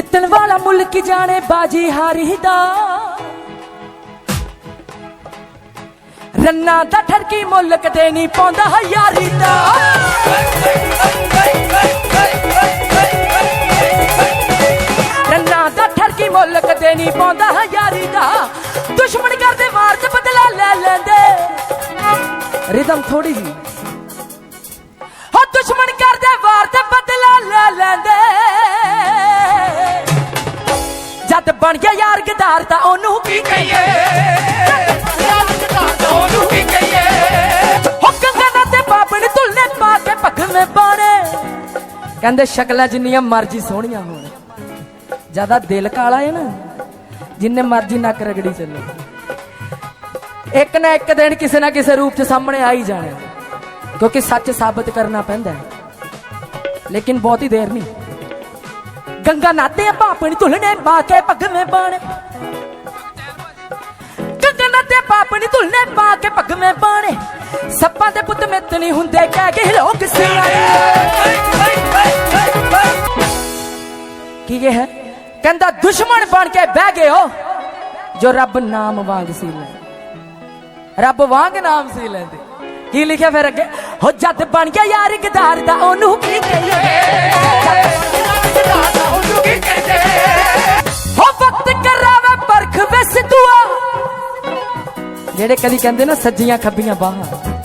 ਜਿੱਤਣ ਵਾਲਾ ਮੁਲਕ ਜਾਣੇ ਬਾਜੀ ਹਾਰੀ ਦਾ। ਰੰਨਾ ਦਾ ਠਰਕੀ ਮੁਲਕ ਤੇ ਨਹੀਂ ਪਾਉਂਦਾ ਹਯਾਰੀ ਦਾ। ਰੰਨਾ ਦਾ ਠਰਕੀ ਮੁਲਕ ਤੇ ਨਹੀਂ ਪਾਉਂਦਾ ਹਯਾਰੀ ਦਾ। ਦੁਸ਼ਮਣ ਕਰਦੇ ਵਾਰ ਚ ਬਦਲਾ ਲੈ ਲੈਂਦੇ। ਰਿਦਮ ਥੋੜੀ ਜੀ ਹੋ ਦੁਸ਼ਮਣ ਬਣ ਗਿਆ ਯਾਰ ਗਦਾਰ ਤਾਂ ਉਹਨੂੰ ਕੀ ਕਹੀਏ? ਉਹਨੂੰ ਕੀ ਕਹੀਏ? ਹੋ ਤੇ ਬਾਬਣ ਤੁਲਨੇ ਪਾ ਕੇ ਭਗਵੇਂ ਬਾਣੇ ਕਹਿੰਦੇ ਸ਼ਕਲਾਂ ਜਿੰਨੀਆਂ ਮਰਜ਼ੀ ਸੋਹਣੀਆਂ ਹੋਣ। ਜ਼ਿਆਦਾ ਦਿਲ ਕਾਲਾ ਹੈ ਨਾ, ਜਿੰਨੇ ਮਰਜ਼ੀ ਨੱਕ ਰਗੜੀ ਚੱਲੇ। ਇੱਕ ਨਾ ਇੱਕ ਦਿਨ ਕਿਸੇ ਨਾ ਕਿਸੇ ਰੂਪ 'ਚ ਸਾਹਮਣੇ ਆ ਹੀ ਜਾਣਾ। ਕਿਉਂਕਿ ਸੱਚ ਸਾਬਤ ਕਰਨਾ ਪੈਂਦਾ ਹੈ। ਲੇਕਿਨ ਬਹੁਤੀ ਦੇਰ ਨਹੀਂ। ਗੰਗਾ ਨਾਤੇ ਪਾਪਣੀ ਧੁਲਨੇ ਪਾ ਕੇ ਭਗਵੇਂ ਬਾਣੇ। ਗੰਗਾ ਨਾਤੇ ਪਾਪਣੀ ਧੁਲਨੇ ਪਾ ਕੇ ਭਗਵੇਂ ਬਾਣੇ। ਸੱਪਾਂ ਦੇ ਪੁੱਤ ਮਿੱਤ ਨਹੀਂ ਹੁੰਦੇ, ਕਹਿ ਕੇ ਲੋਕ ਸਿਆਣੇ। ਕੀ ਇਹ ਹੈ? ਕਹਿੰਦਾ, ਦੁਸ਼ਮਣ ਬਣ ਕੇ ਬਹਿ ਗਏ ਹੋ, ਜੋ ਰੱਬ ਨਾਮ ਵਾਂਗ ਸੀ ਲੈ ਰੱਬ ਵਾਂਗ ਨਾਮ ਸੀ ਲੈਂਦੇ। ਕੀ ਲਿਖਿਆ ਫਿਰ ਅੱਗੇ? ਹੋ ਜਦ ਬਣ ਗਿਆ ਯਾਰ ਗਦਾਰ ਦਾ, ਉਹਨੂੰ ਕੀ ਕਹੀਏ? ਜਿਹੜੇ ਕਦੀ ਕਹਿੰਦੇ ਨਾ ਸੱਜੀਆਂ ਖੱਬੀਆਂ ਬਾਹਾਂ।